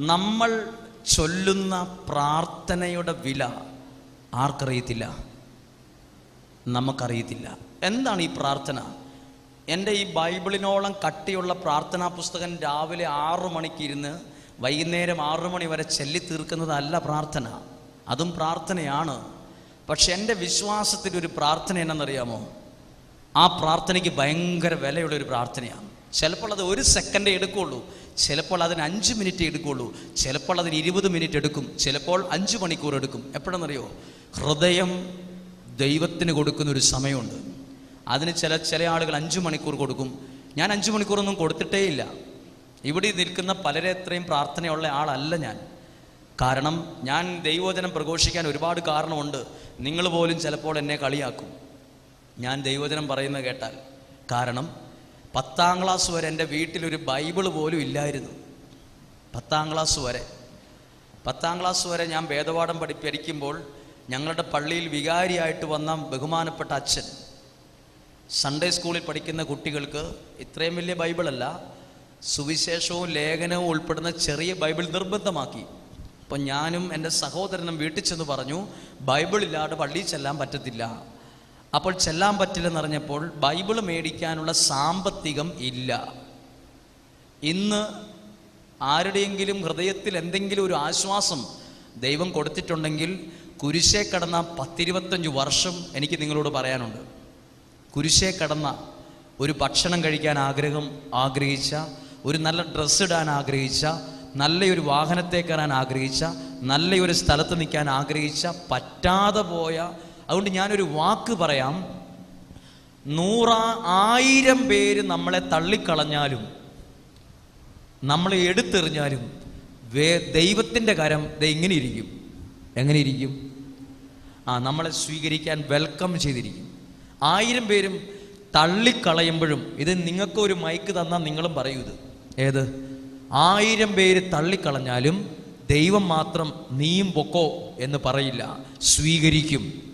നമ്മൾ ചൊല്ലുന്ന പ്രാർത്ഥനയുടെ വില ആർക്കറിയത്തില്ല? നമുക്കറിയത്തില്ല. എന്താണ് ഈ പ്രാർത്ഥന? എന്റെ ഈ ബൈബിളിനോളം കട്ടിയുള്ള പ്രാർത്ഥനാ പുസ്തകം രാവിലെ ആറു മണിക്കിരുന്ന് വൈകുന്നേരം ആറു മണി വരെ ചൊല്ലി തീർക്കുന്നതല്ല പ്രാർത്ഥന. അതും പ്രാർത്ഥനയാണ്. പക്ഷെ എന്റെ വിശ്വാസത്തിന്റെ ഒരു പ്രാർത്ഥന എന്നറിയാമോ ആ പ്രാർത്ഥനയ്ക്ക് ഭയങ്കര വിലയുള്ള ഒരു പ്രാർത്ഥനയാണ്. ചിലപ്പോൾ അത് ഒരു സെക്കൻഡേ എടുക്കുള്ളൂ ചിലപ്പോൾ അതിന് അഞ്ച് മിനിറ്റ് എടുക്കുള്ളൂ ചിലപ്പോൾ അതിന് ഇരുപത് മിനിറ്റ് എടുക്കും. ചിലപ്പോൾ അഞ്ച് മണിക്കൂർ എടുക്കും. എപ്പോഴെന്നറിയോ ഹൃദയം ദൈവത്തിന് കൊടുക്കുന്ന ഒരു സമയമുണ്ട്. അതിന് ചില ചില ആളുകൾ അഞ്ച് മണിക്കൂർ കൊടുക്കും. ഞാൻ അഞ്ച് മണിക്കൂറൊന്നും കൊടുത്തിട്ടേ ഇല്ല. ഇവിടെ നിൽക്കുന്ന പലരെ അത്രയും പ്രാർത്ഥനയുള്ള ആളല്ല ഞാൻ. കാരണം ഞാൻ ദൈവോചനം പ്രഘോഷിക്കാൻ ഒരുപാട് കാരണമുണ്ട്. നിങ്ങൾ പോലും ചിലപ്പോൾ എന്നെ കളിയാക്കും. ഞാൻ ദൈവോചനം പറയുന്നത് കേട്ടാൽ. കാരണം പത്താം ക്ലാസ് വരെ എന്റെ വീട്ടിലൊരു ബൈബിൾ പോലും ഇല്ലായിരുന്നു. പത്താം ക്ലാസ് വരെ. പത്താം ക്ലാസ് വരെ ഞാൻ വേദപാഠം പഠി പഠിക്കുമ്പോൾ ഞങ്ങളുടെ പള്ളിയിൽ വികാരിയായിട്ട് വന്ന ബഹുമാനപ്പെട്ട അച്ഛൻ. സൺഡേ സ്കൂളിൽ പഠിക്കുന്ന കുട്ടികൾക്ക് ഇത്രയും വലിയ ബൈബിളല്ല സുവിശേഷവും ലേഖനവും ഉൾപ്പെടുന്ന ചെറിയ ബൈബിൾ നിർബന്ധമാക്കി. അപ്പം ഞാനും എന്റെ സഹോദരനും വീട്ടിൽ ചെന്ന് പറഞ്ഞു ബൈബിൾ ഇല്ലാതെ പള്ളിയിൽ ചെല്ലാൻ പറ്റത്തില്ല. അപ്പോൾ ചെല്ലാൻ പറ്റില്ലെന്ന് അറിഞ്ഞപ്പോൾ ബൈബിൾ മേടിക്കാനുള്ള സാമ്പത്തികം ഇല്ല. ഇന്ന് ആരുടെയെങ്കിലും ഹൃദയത്തിൽ എന്തെങ്കിലും ഒരു ആശ്വാസം ദൈവം കൊടുത്തിട്ടുണ്ടെങ്കിൽ കുരിശേ കടന്ന പത്തിരുപത്തഞ്ച് വർഷം എനിക്ക് നിങ്ങളോട് പറയാനുണ്ട്. കുരിശേ കടന്ന ഒരു ഭക്ഷണം കഴിക്കാൻ ആഗ്രഹം ആഗ്രഹിച്ച ഒരു നല്ല ഡ്രസ്സ് ഇടാൻ ആഗ്രഹിച്ച നല്ലൊരു വാഹനത്തെ കയറാൻ ആഗ്രഹിച്ച നല്ലൊരു സ്ഥലത്ത് നിൽക്കാൻ ആഗ്രഹിച്ച പറ്റാതെ പോയ അതുകൊണ്ട് ഞാനൊരു വാക്ക് പറയാം. നൂറാ ആയിരം പേര് നമ്മളെ തള്ളിക്കളഞ്ഞാലും നമ്മളെ എടുത്തെറിഞ്ഞാലും വേ ദൈവത്തിന്റെ കരം ദേ ഇങ്ങനെ ഇരിക്കും. എങ്ങനെ ഇരിക്കും? ആ നമ്മളെ സ്വീകരിക്കാൻ വെൽക്കം ചെയ്തിരിക്കും. ആയിരം പേരും തള്ളിക്കളയുമ്പോഴും ഇത് നിങ്ങൾക്ക് ഒരു മൈക്ക് തന്നാൽ നിങ്ങളും പറയൂ ഇത്. ഏത്? ആയിരം പേര് തള്ളിക്കളഞ്ഞാലും ദൈവം മാത്രം നീയും പൊക്കോ എന്ന് പറയില്ല. സ്വീകരിക്കും.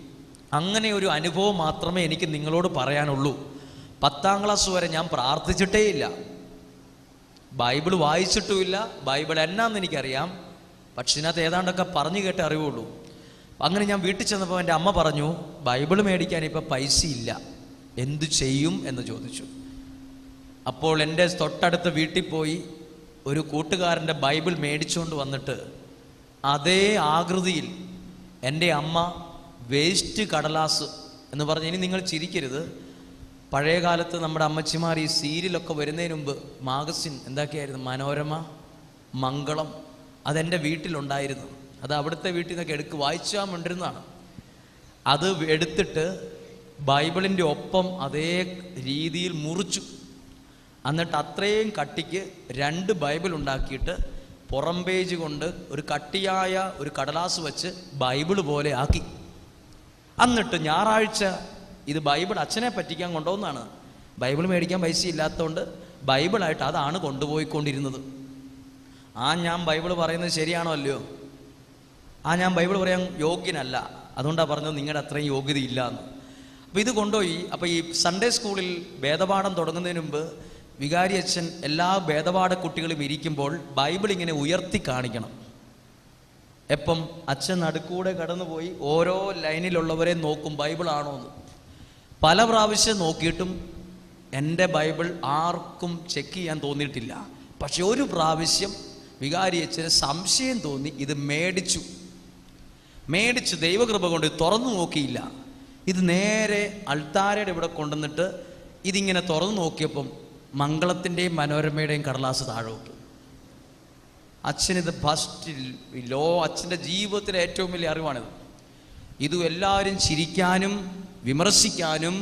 അങ്ങനെ ഒരു അനുഭവം മാത്രമേ എനിക്ക് നിങ്ങളോട് പറയാനുള്ളൂ. പത്താം ക്ലാസ് വരെ ഞാൻ പ്രാർത്ഥിച്ചിട്ടേ ഇല്ല. ബൈബിൾ വായിച്ചിട്ടുമില്ല. ബൈബിൾ എന്നാന്ന് എനിക്കറിയാം. പക്ഷെ ഇതിനകത്ത് ഏതാണ്ടൊക്കെ പറഞ്ഞു കേട്ടേ അറിവുള്ളൂ. അങ്ങനെ ഞാൻ വീട്ടിൽ ചെന്നപ്പോൾ എന്റെ അമ്മ പറഞ്ഞു ബൈബിൾ മേടിക്കാൻ ഇപ്പം പൈസ ഇല്ല. എന്തു ചെയ്യും? എന്ന് ചോദിച്ചു. അപ്പോൾ എന്റെ തൊട്ടടുത്ത വീട്ടിൽ പോയി ഒരു കൂട്ടുകാരന്റെ ബൈബിൾ മേടിച്ചുകൊണ്ട് വന്നിട്ട് അതേ ആകൃതിയിൽ എന്റെ അമ്മ വേസ്റ്റ് കടലാസ് എന്ന് പറഞ്ഞ് ഇനി നിങ്ങൾ ചിരിക്കരുത്. പഴയ കാലത്ത് നമ്മുടെ അമ്മച്ചിമാർ ഈ സീരിയലൊക്കെ വരുന്നതിന് മുമ്പ് മാഗസിൻ എന്താക്കിയായിരുന്നു? മനോരമ മംഗളം അതെന്റെ വീട്ടിലുണ്ടായിരുന്നു. അത് അവിടുത്തെ വീട്ടിൽ നിന്നൊക്കെ എടുക്ക് വായിച്ചാൽ കൊണ്ടിരുന്നതാണ്. അത് എടുത്തിട്ട് ബൈബിളിന്റെ ഒപ്പം അതേ രീതിയിൽ മുറിച്ചു. എന്നിട്ട് അത്രയും കട്ടിക്ക് രണ്ട് ബൈബിൾ ഉണ്ടാക്കിയിട്ട് പുറം പേജ് കൊണ്ട് ഒരു കട്ടിയായ ഒരു കടലാസ് വെച്ച് ബൈബിൾ പോലെ ആക്കി. എന്നിട്ട് ഞായറാഴ്ച ഇത് ബൈബിൾ അച്ഛനെ പറ്റിക്കാൻ കൊണ്ടുപോകുന്നതാണ് ബൈബിൾ മേടിക്കാൻ പൈസ ഇല്ലാത്തതുകൊണ്ട് ബൈബിളായിട്ട് അതാണ് കൊണ്ടുപോയിക്കൊണ്ടിരുന്നത്. ആ ഞാൻ ബൈബിൾ പറയുന്നത് ശരിയാണോ അല്ലയോ? ആ ഞാൻ ബൈബിൾ പറയാൻ യോഗ്യനല്ല. അതുകൊണ്ടാണ് പറഞ്ഞത് നിങ്ങളുടെ അത്രയും യോഗ്യതയില്ല എന്ന് അപ്പോൾ ഇത് കൊണ്ടുപോയി. അപ്പോൾ ഈ സൺഡേ സ്കൂളിൽ ഭേദപാഠം തുടങ്ങുന്നതിന് മുമ്പ് വികാരി അച്ഛൻ എല്ലാ ഭേദപാഠ കുട്ടികളും ഇരിക്കുമ്പോൾ ബൈബിൾ ഇങ്ങനെ ഉയർത്തി കാണിക്കണം. എപ്പം അച്ഛൻ നടുക്കൂടെ കടന്നുപോയി ഓരോ ലൈനിലുള്ളവരെ നോക്കും ബൈബിൾ ആണോ എന്ന്. പല പ്രാവശ്യം നോക്കിയിട്ടും എന്റെ ബൈബിൾ ആർക്കും ചെക്ക് ചെയ്യാൻ തോന്നിയിട്ടില്ല. പക്ഷെ ഒരു പ്രാവശ്യം വികാരി അച്ഛന് സംശയം തോന്നി ഇത് മേടിച്ചു. മേടിച്ച് ദൈവകൃപ കൊണ്ട് തുറന്നു നോക്കിയില്ല. ഇത് നേരെ അൾത്താരയുടെ ഇവിടെ കൊണ്ടുവന്നിട്ട് ഇതിങ്ങനെ തുറന്നു നോക്കിയപ്പം മംഗളത്തിന്റെയും മനോരമയുടെയും കടലാസ് താഴോട്ട് അച്ഛനിത് ഫസ്റ്റ് ലോ അച്ഛന്റെ ജീവിതത്തിലെ ഏറ്റവും വലിയ അറിവാണിത്. ഇത് എല്ലാവരും ചിരിക്കാനും വിമർശിക്കാനും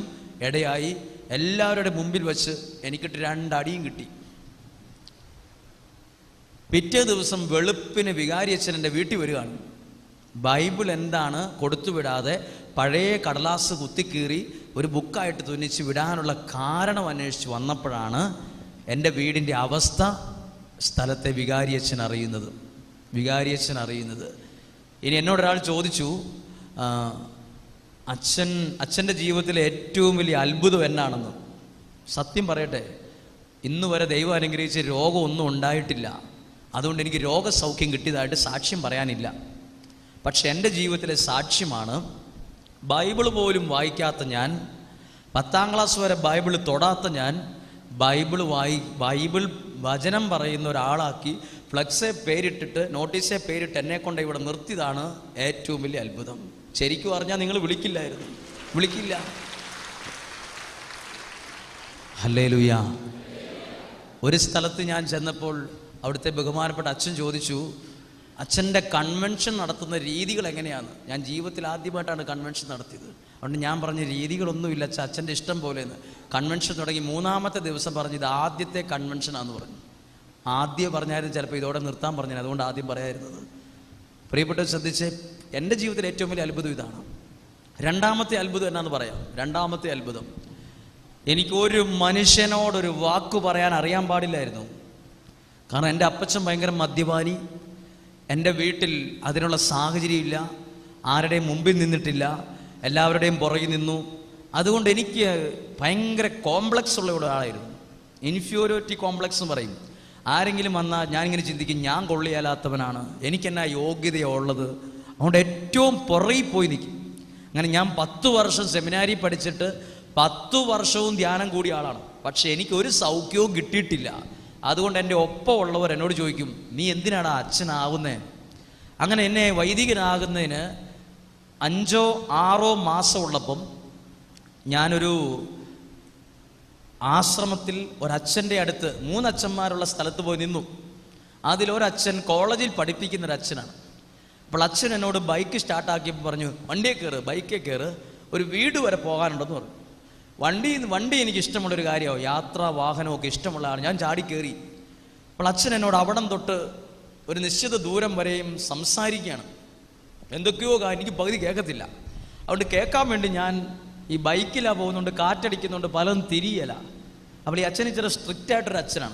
ഇടയായി എല്ലാവരുടെ മുമ്പിൽ വെച്ച് എനിക്കിട്ട് രണ്ടടിയും കിട്ടി. പിറ്റേ ദിവസം വെളുപ്പിന് വികാരി അച്ഛൻ എന്റെ വീട്ടിൽ വരികയാണ് ബൈബിൾ എന്താണ് കൊടുത്തുവിടാതെ പഴയ കടലാസ് കുത്തിക്കീറി ഒരു ബുക്കായിട്ട് തുന്നിച്ച് വിടാനുള്ള കാരണം അന്വേഷിച്ച് വന്നപ്പോഴാണ് എന്റെ വീടിന്റെ അവസ്ഥ സ്ഥലത്തെ വികാരിയച്ഛൻ അറിയുന്നത്. വികാരിയച്ഛൻ അറിയുന്നത്. ഇനി എന്നോടൊരാൾ ചോദിച്ചു അച്ഛൻ അച്ഛന്റെ ജീവിതത്തിലെ ഏറ്റവും വലിയ അത്ഭുതം എന്നാണെന്ന്? സത്യം പറയട്ടെ ഇന്ന് വരെ ദൈവം അനുഗ്രഹിച്ച് രോഗമൊന്നും ഉണ്ടായിട്ടില്ല. അതുകൊണ്ട് എനിക്ക് രോഗസൗഖ്യം കിട്ടിയതായിട്ട് സാക്ഷ്യം പറയാനില്ല. പക്ഷെ എന്റെ ജീവിതത്തിലെ സാക്ഷ്യമാണ് ബൈബിൾ പോലും വായിക്കാത്ത ഞാൻ പത്താം ക്ലാസ് വരെ ബൈബിൾ തൊടാത്ത ഞാൻ ബൈബിൾ വായി ബൈബിൾ വചനം പറയുന്ന ഒരാളാക്കി ഫ്ലക്സെ പേരിട്ടിട്ട് നോട്ടീസെ പേരിട്ട് എന്നെ കൊണ്ട് ഇവിടെ നിർത്തിയതാണ് ഏറ്റവും വലിയ അത്ഭുതം. ശരിക്കും പറഞ്ഞാൽ നിങ്ങൾ വിളിക്കില്ലായിരുന്നു. വിളിക്കില്ല. ഹല്ലേ ഒരു സ്ഥലത്ത് ഞാൻ ചെന്നപ്പോൾ അവിടുത്തെ ബഹുമാനപ്പെട്ട അച്ഛൻ ചോദിച്ചു അച്ഛന്റെ കൺവെൻഷൻ നടത്തുന്ന രീതികൾ എങ്ങനെയാണ്? ഞാൻ ജീവിതത്തിൽ ആദ്യമായിട്ടാണ് കൺവെൻഷൻ നടത്തിയത്. അതുകൊണ്ട് ഞാൻ പറഞ്ഞ രീതികളൊന്നുമില്ല അച്ഛൻ അച്ഛന്റെ ഇഷ്ടം പോലെയെന്ന്. കൺവെൻഷൻ തുടങ്ങി മൂന്നാമത്തെ ദിവസം പറഞ്ഞു ഇത് ആദ്യത്തെ കൺവെൻഷനാന്ന് പറഞ്ഞു. ആദ്യം പറഞ്ഞായിരുന്നു ചിലപ്പോൾ ഇതോടെ നിർത്താൻ പറഞ്ഞു അതുകൊണ്ട് ആദ്യം പറയായിരുന്നത് പ്രിയപ്പെട്ടവർ ശ്രദ്ധിച്ച് എന്റെ ജീവിതത്തിൽ ഏറ്റവും വലിയ അത്ഭുതം ഇതാണ്. രണ്ടാമത്തെ അത്ഭുതം എന്നാന്ന് പറയാം. രണ്ടാമത്തെ അത്ഭുതം. എനിക്കൊരു മനുഷ്യനോടൊരു വാക്ക് പറയാൻ അറിയാൻ പാടില്ലായിരുന്നു. കാരണം എന്റെ അപ്പച്ചൻ ഭയങ്കര മദ്യപാനി. എന്റെ വീട്ടിൽ അതിനുള്ള സാഹചര്യമില്ല. ആരുടെയും മുമ്പിൽ നിന്നിട്ടില്ല. എല്ലാവരുടെയും പുറകിൽ നിന്നു. അതുകൊണ്ട് എനിക്ക് ഭയങ്കര കോംപ്ലക്സ് ഉള്ള ഒരാളായിരുന്നു ഇൻഫ്യൂരിറ്റി കോംപ്ലക്സ് എന്ന് പറയും. ആരെങ്കിലും വന്നാൽ ഞാനിങ്ങനെ ചിന്തിക്കും ഞാൻ കൊള്ളിയാലാത്തവനാണ്. എനിക്കെന്നാ യോഗ്യതയുള്ളത് അതുകൊണ്ട് ഏറ്റവും പുറകിൽ പോയി നിൽക്കും. അങ്ങനെ ഞാൻ പത്ത് വർഷം സെമിനാരി പഠിച്ചിട്ട് പത്തു വർഷവും ധ്യാനം കൂടിയ ആളാണ്. പക്ഷേ എനിക്കൊരു സൗഖ്യവും കിട്ടിയിട്ടില്ല. അതുകൊണ്ട് എന്റെ ഒപ്പമുള്ളവർ എന്നോട് ചോദിക്കും നീ എന്തിനാണ് അച്ഛനാവുന്നേ? അങ്ങനെ എന്നെ വൈദികനാകുന്നതിന് അഞ്ചോ ആറോ മാസമുള്ളപ്പം ഞാനൊരു ആശ്രമത്തിൽ ഒരച്ഛന്റെ അടുത്ത് മൂന്നച്ഛന്മാരുള്ള സ്ഥലത്ത് പോയി നിന്നു. അതിലൊരച്ഛൻ കോളേജിൽ പഠിപ്പിക്കുന്ന ഒരു അപ്പോൾ അച്ഛൻ എന്നോട് ബൈക്ക് സ്റ്റാർട്ടാക്കിയപ്പോൾ പറഞ്ഞു വണ്ടിയെ കയറ് ബൈക്കേ കയറ് ഒരു വീട് വരെ പോകാനുണ്ടെന്ന് പറഞ്ഞു. വണ്ടി വണ്ടി എനിക്ക് ഇഷ്ടമുള്ളൊരു കാര്യമോ യാത്ര വാഹനമൊക്കെ ഇഷ്ടമുള്ള ആൾ ഞാൻ ചാടി കയറി അപ്പോൾ അച്ഛൻ എന്നോട് അവിടം തൊട്ട് ഒരു നിശ്ചിത ദൂരം വരെയും സംസാരിക്കുകയാണ്. എന്തൊക്കെയോ കാര്യം എനിക്ക് പകുതി കേൾക്കത്തില്ല. അതുകൊണ്ട് കേൾക്കാൻ വേണ്ടി ഞാൻ ഈ ബൈക്കിലാണ് പോകുന്നുണ്ട് കാറ്റടിക്കുന്നുണ്ട് പലതും തിരിയല. അപ്പോൾ ഈ അച്ഛൻ ഇച്ചിരി സ്ട്രിക്റ്റ് ആയിട്ടൊരു അച്ഛനാണ്.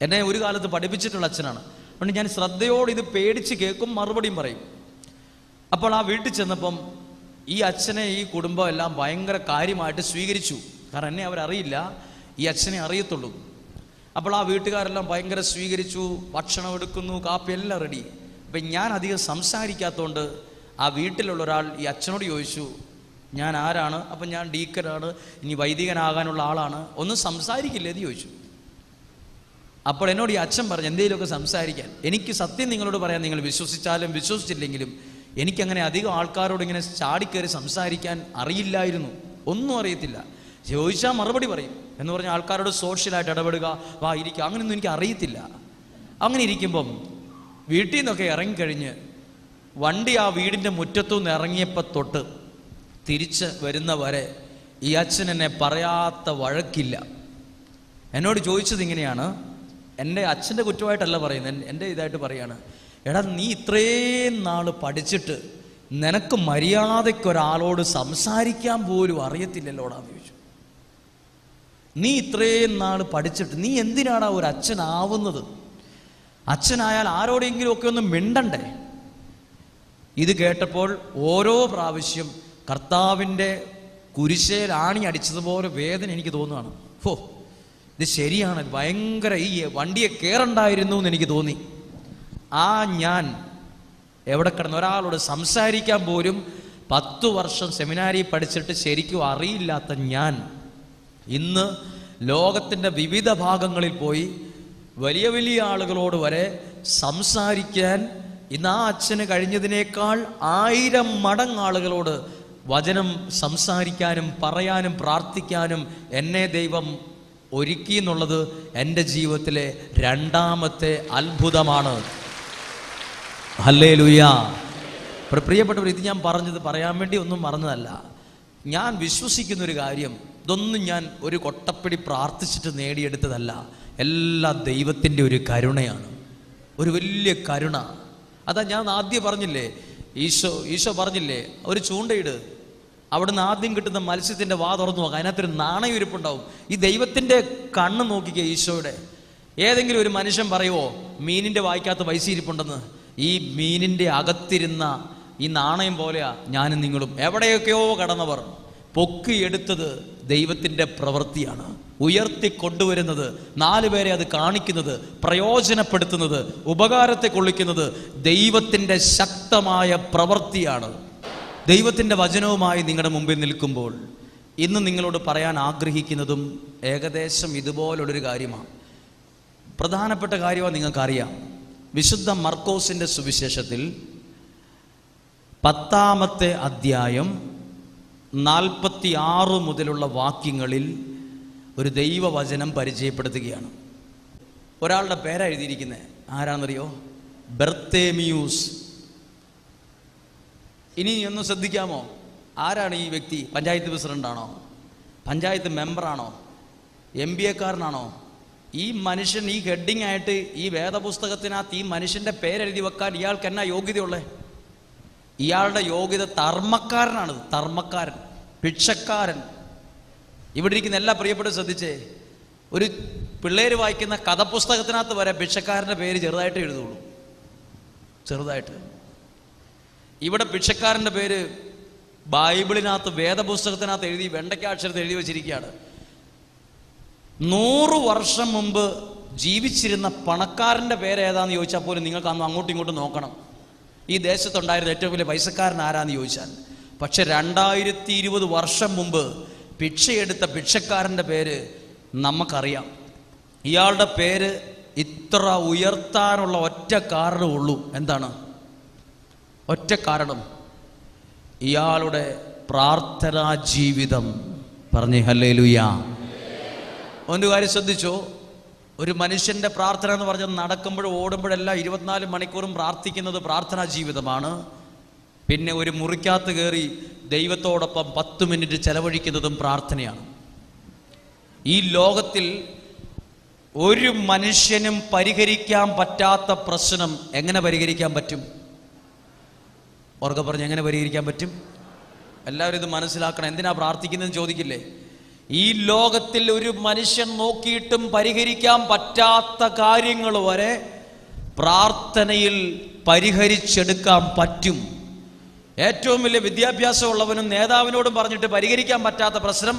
എന്നെ ഒരു കാലത്ത് പഠിപ്പിച്ചിട്ടുള്ള അച്ഛനാണ്. അതുകൊണ്ട് ഞാൻ ശ്രദ്ധയോടെ ഇത് പേടിച്ച് കേൾക്കും മറുപടിയും പറയും. അപ്പോൾ ആ വീട്ടിൽ ചെന്നപ്പം ഈ അച്ഛനെ ഈ കുടുംബം എല്ലാം ഭയങ്കര കാര്യമായിട്ട് സ്വീകരിച്ചു. കാരണം എന്നെ അവരറിയില്ല ഈ അച്ഛനെ അറിയത്തുള്ളൂ. അപ്പോൾ ആ വീട്ടുകാരെല്ലാം ഭയങ്കര സ്വീകരിച്ചു. ഭക്ഷണം എടുക്കുന്നു കാപ്പി എല്ലാം റെഡി അപ്പം ഞാൻ അധികം സംസാരിക്കാത്തതുകൊണ്ട് ആ വീട്ടിലുള്ള ഒരാൾ ഈ അച്ഛനോട് ചോദിച്ചു ഞാൻ ആരാണ്? അപ്പം ഞാൻ ഡീക്കനാണ് ഇനി വൈദികനാകാനുള്ള ആളാണ്. ഒന്നും സംസാരിക്കില്ലേ? എന്ന് ചോദിച്ചു. അപ്പോൾ എന്നോട് ഈ അച്ഛൻ പറഞ്ഞു എന്തെങ്കിലുമൊക്കെ സംസാരിക്കാൻ. എനിക്ക് സത്യം നിങ്ങളോട് പറയാൻ നിങ്ങൾ വിശ്വസിച്ചാലും വിശ്വസിച്ചില്ലെങ്കിലും എനിക്കങ്ങനെ അധികം ആൾക്കാരോട് ഇങ്ങനെ ചാടിക്കയറി സംസാരിക്കാൻ അറിയില്ലായിരുന്നു. ഒന്നും അറിയത്തില്ല. ചോദിച്ചാൽ മറുപടി പറയും. എന്ന് പറഞ്ഞാൽ ആൾക്കാരോട് സോഷ്യലായിട്ട് ഇടപെടുക വാ ഇരിക്കുക അങ്ങനെയൊന്നും എനിക്ക് അറിയത്തില്ല. അങ്ങനെ ഇരിക്കുമ്പം വീട്ടിൽ നിന്നൊക്കെ ഇറങ്ങിക്കഴിഞ്ഞ് വണ്ടി ആ വീടിന്റെ മുറ്റത്തു നിന്ന് ഇറങ്ങിയപ്പോൾ തൊട്ട് തിരിച്ച് വരുന്ന വരെ ഈ അച്ഛൻ എന്നെ പറയാത്ത വഴക്കില്ല. എന്നോട് ചോദിച്ചത് ഇങ്ങനെയാണ്. എന്റെ അച്ഛന്റെ കുറ്റമായിട്ടല്ല പറയുന്നത്. എന്റെ ഇതായിട്ട് പറയാണ്. എടാ നീ ഇത്രയും നാൾ പഠിച്ചിട്ട് നിനക്ക് മര്യാദയ്ക്ക് ഒരാളോട് സംസാരിക്കാൻ പോലും അറിയത്തില്ലല്ലോടാന്ന് ചോദിച്ചു. നീ ഇത്രയും നാൾ പഠിച്ചിട്ട് നീ എന്തിനാടാ ഒരു അച്ഛനാവുന്നത്? അച്ഛനായാൽ ആരോടെങ്കിലും ഒക്കെ ഒന്ന് മിണ്ടണ്ടേ? ഇത് കേട്ടപ്പോൾ ഓരോ പ്രാവശ്യം കർത്താവിന്റെ കുരിശേൽ ആണി അടിച്ചതുപോലെ വേദന എനിക്ക് തോന്നുകയാണ്. ഹോ ഇത് ശരിയാണ്. ഭയങ്കര ഈ വണ്ടിയെ കയറണ്ടായിരുന്നു എന്ന് എനിക്ക് തോന്നി. ആ ഞാൻ എവിടെ കിടന്ന് ഒരാളോട് സംസാരിക്കാൻ പോലും പത്തു വർഷം സെമിനാരി പഠിച്ചിട്ട് ശരിക്കും അറിയില്ലാത്ത ഞാൻ ഇന്ന് ലോകത്തിന്റെ വിവിധ ഭാഗങ്ങളിൽ പോയി വലിയ വലിയ ആളുകളോട് വരെ സംസാരിക്കാൻ ഇന്ന് ആ അച്ഛന് കഴിഞ്ഞതിനേക്കാൾ ആയിരം മടങ്ങ് ആളുകളോട് വചനം സംസാരിക്കാനും പറയാനും പ്രാർത്ഥിക്കാനും എന്നെ ദൈവം ഒരുക്കി എന്നുള്ളത് എന്റെ ജീവിതത്തിലെ രണ്ടാമത്തെ അത്ഭുതമാണ്. ഹല്ലേ ലുയാ പ്രിയപ്പെട്ടവർ ഇത് ഞാൻ പറഞ്ഞത് പറയാൻ വേണ്ടി ഒന്നും മറന്നതല്ല. ഞാൻ വിശ്വസിക്കുന്ന ഒരു കാര്യം ഇതൊന്നും ഞാൻ ഒരു കൊട്ടപ്പിടി പ്രാർത്ഥിച്ചിട്ട് നേടിയെടുത്തതല്ല. എല്ലാ ദൈവത്തിന്റെ ഒരു കരുണയാണ്. ഒരു വലിയ കരുണ. അതാ ഞാൻ ആദ്യം പറഞ്ഞില്ലേ ഈശോ ഈശോ പറഞ്ഞില്ലേ ഒരു ചൂണ്ടയിട്. അവിടുന്ന് ആദ്യം കിട്ടുന്ന മത്സ്യത്തിന്റെ വാ തുറന്നു നോക്കാം അതിനകത്തൊരു നാണയൊരുപ്പുണ്ടാവും ഈ ദൈവത്തിന്റെ കണ്ണ് നോക്കിക്കുക ഈശോയുടെ. ഏതെങ്കിലും ഒരു മനുഷ്യൻ പറയുമോ മീനിന്റെ വായിക്കാത്ത പൈസ ഇരിപ്പുണ്ടെന്ന്. ഈ മീനിന്റെ അകത്തിരുന്ന ഈ നാണയം പോലെയാ ഞാനും നിങ്ങളും. എവിടെയൊക്കെയോ കടന്നവർ പൊക്കിയെടുത്തത് ദൈവത്തിന്റെ പ്രവൃത്തിയാണ്. ഉയർത്തി കൊണ്ടുവരുന്നത് നാല് പേരെ അത് കാണിക്കുന്നത് പ്രയോജനപ്പെടുത്തുന്നത് ഉപകാരത്തെ കൊള്ളിക്കുന്നത് ദൈവത്തിന്റെ ശക്തമായ പ്രവൃത്തിയാണ്. ദൈവത്തിന്റെ വചനവുമായി നിങ്ങളുടെ മുമ്പിൽ നിൽക്കുമ്പോൾ ഇന്ന് നിങ്ങളോട് പറയാൻ ആഗ്രഹിക്കുന്നതും ഏകദേശം ഇതുപോലുള്ളൊരു കാര്യമാണ്. പ്രധാനപ്പെട്ട കാര്യമാണ് നിങ്ങൾക്കറിയാം. വിശുദ്ധ മർക്കോസിന്റെ സുവിശേഷത്തിൽ പത്താമത്തെ അധ്യായം നാൽപ്പത്തി ആറ് മുതലുള്ള വാക്യങ്ങളിൽ ഒരു ദൈവവചനം പരിചയപ്പെടുത്തുകയാണ്. ഒരാളുടെ പേരാ എഴുതിയിരിക്കുന്നത് ആരാണെന്നറിയോ ബെർത്തേമിയൂസ്. ഇനി ഒന്ന് ശ്രദ്ധിക്കാമോ? ആരാണ് ഈ വ്യക്തി? പഞ്ചായത്ത് പ്രസിഡന്റാണോ? പഞ്ചായത്ത് മെമ്പറാണോ? എം ബി എക്കാരനാണോ? ഈ മനുഷ്യൻ ഈ ഹെഡിങ് ആയിട്ട് ഈ വേദപുസ്തകത്തിനകത്ത് ഈ മനുഷ്യന്റെ പേരെഴുതി വെക്കാൻ ഇയാൾക്ക് എന്നാ യോഗ്യതയുള്ളേ? ഇയാളുടെ യോഗ്യത തർമ്മക്കാരനാണ് തർമ്മക്കാരൻ ഭിക്ഷക്കാരൻ. ഇവിടെ ഇരിക്കുന്ന എല്ലാ പ്രിയപ്പെട്ട ശ്രദ്ധിച്ചേ ഒരു പിള്ളേർ വായിക്കുന്ന കഥപുസ്തകത്തിനകത്ത് വരെ ഭിക്ഷക്കാരന്റെ പേര് ചെറുതായിട്ട് എഴുതുള്ളൂ. ചെറുതായിട്ട്. ഇവിടെ ഭിക്ഷക്കാരന്റെ പേര് ബൈബിളിനകത്ത് വേദപുസ്തകത്തിനകത്ത് എഴുതി വെണ്ടയ്ക്കാക്ഷരത്തിൽ എഴുതി വെച്ചിരിക്കുകയാണ്. നൂറ് വർഷം മുമ്പ് ജീവിച്ചിരുന്ന പണക്കാരന്റെ പേര് ഏതാന്ന് ചോദിച്ചാൽ പോലും നിങ്ങൾക്ക് അന്ന് അങ്ങോട്ടും ഇങ്ങോട്ടും നോക്കണം. ഈ ദേശത്തുണ്ടായിരുന്ന ഏറ്റവും വലിയ പൈസക്കാരൻ ആരാന്ന് ചോദിച്ചാൽ. പക്ഷെ രണ്ടായിരത്തി ഇരുപത് വർഷം മുമ്പ് ഭിക്ഷയെടുത്ത ഭിക്ഷക്കാരന്റെ പേര് നമുക്കറിയാം. ഇയാളുടെ പേര് ഇത്ര ഉയർത്താനുള്ള ഒറ്റ കാരണമുള്ളൂ എന്താണ്? ഒറ്റ കാരണം. ഇയാളുടെ പ്രാർത്ഥനാ ജീവിതം. പറഞ്ഞു ഹല്ലേ ലുയാ ഒരു കാര്യം ശ്രദ്ധിച്ചോ? ഒരു മനുഷ്യന്റെ പ്രാർത്ഥന എന്ന് പറഞ്ഞാൽ നടക്കുമ്പോഴും ഓടുമ്പോഴെല്ലാം ഇരുപത്തിനാല് മണിക്കൂറും പ്രാർത്ഥിക്കുന്നത് പ്രാർത്ഥനാ ജീവിതമാണ്. പിന്നെ ഒരു മുറിക്കകത്ത് കയറി ദൈവത്തോടൊപ്പം പത്ത് മിനിറ്റ് ചെലവഴിക്കുന്നതും പ്രാർത്ഥനയാണ്. ഈ ലോകത്തിൽ ഒരു മനുഷ്യനും പരിഹരിക്കാൻ പറ്റാത്ത പ്രശ്നം എങ്ങനെ പരിഹരിക്കാൻ പറ്റും? ഉറക്കെ പറഞ്ഞ് എങ്ങനെ പരിഹരിക്കാൻ പറ്റും? എല്ലാവരും ഇത് മനസ്സിലാക്കണം. എന്തിനാ പ്രാർത്ഥിക്കുന്നതെന്ന് ചോദിക്കില്ലേ? ഈ ലോകത്തിൽ ഒരു മനുഷ്യൻ നോക്കിയിട്ടും പരിഹരിക്കാൻ പറ്റാത്ത കാര്യങ്ങൾ വരെ പ്രാർത്ഥനയിൽ പരിഹരിച്ചെടുക്കാൻ പറ്റും. ഏറ്റവും വലിയ വിദ്യാഭ്യാസമുള്ളവനും നേതാവിനോടും പറഞ്ഞിട്ട് പരിഹരിക്കാൻ പറ്റാത്ത പ്രശ്നം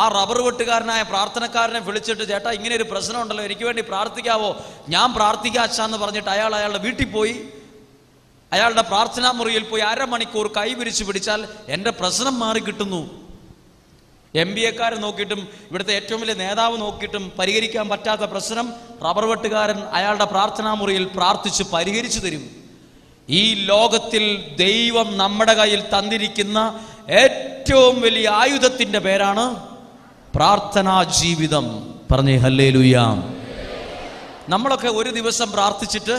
ആ റബ്ബർ വെട്ടുകാരനായ പ്രാർത്ഥനക്കാരനെ വിളിച്ചിട്ട് ചേട്ടാ ഇങ്ങനെ ഒരു പ്രശ്നമുണ്ടല്ലോ എനിക്ക് വേണ്ടി പ്രാർത്ഥിക്കാവോ? ഞാൻ പ്രാർത്ഥിക്കാച്ചാന്ന് പറഞ്ഞിട്ട് അയാൾ അയാളുടെ വീട്ടിൽ പോയി. അയാളുടെ പ്രാർത്ഥനാ മുറിയിൽ പോയി അരമണിക്കൂർ കൈ വിരിച്ചു പിടിച്ചാൽ എന്റെ പ്രശ്നം മാറി കിട്ടുന്നു എം ബി എക്കാരൻ നോക്കിയിട്ടും ഇവിടുത്തെ ഏറ്റവും വലിയ നേതാവ് നോക്കിയിട്ടും പരിഹരിക്കാൻ പറ്റാത്ത പ്രശ്നം റബ്ബർ വെട്ടുകാരൻ അയാളുടെ പ്രാർത്ഥനാ മുറിയിൽ പ്രാർത്ഥിച്ച് പരിഹരിച്ചു തരും. ഈ ലോകത്തിൽ ദൈവം നമ്മുടെ കയ്യിൽ തന്നിരിക്കുന്ന ഏറ്റവും വലിയ ആയുധത്തിന്റെ പേരാണ് പ്രാർത്ഥനാ ജീവിതം. പറഞ്ഞേ ഹല്ലേ ലുയാം നമ്മളൊക്കെ ഒരു ദിവസം പ്രാർത്ഥിച്ചിട്ട്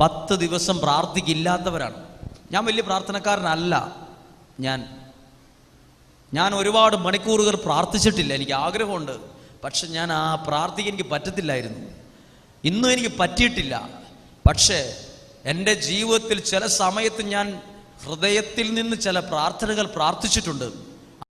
പത്ത് ദിവസം പ്രാർത്ഥിക്കില്ലാത്തവരാണ്. ഞാൻ വലിയ പ്രാർത്ഥനക്കാരനല്ല. ഞാൻ ഞാൻ ഒരുപാട് മണിക്കൂറുകൾ പ്രാർത്ഥിച്ചിട്ടില്ല. എനിക്ക് ആഗ്രഹമുണ്ട്. പക്ഷെ ഞാൻ ആ പ്രാർത്ഥിക്കാൻ എനിക്ക് പറ്റത്തില്ലായിരുന്നു. ഇന്നും എനിക്ക് പറ്റിയിട്ടില്ല. പക്ഷേ എന്റെ ജീവിതത്തിൽ ചില സമയത്ത് ഞാൻ ഹൃദയത്തിൽ നിന്ന് ചില പ്രാർത്ഥനകൾ പ്രാർത്ഥിച്ചിട്ടുണ്ട്.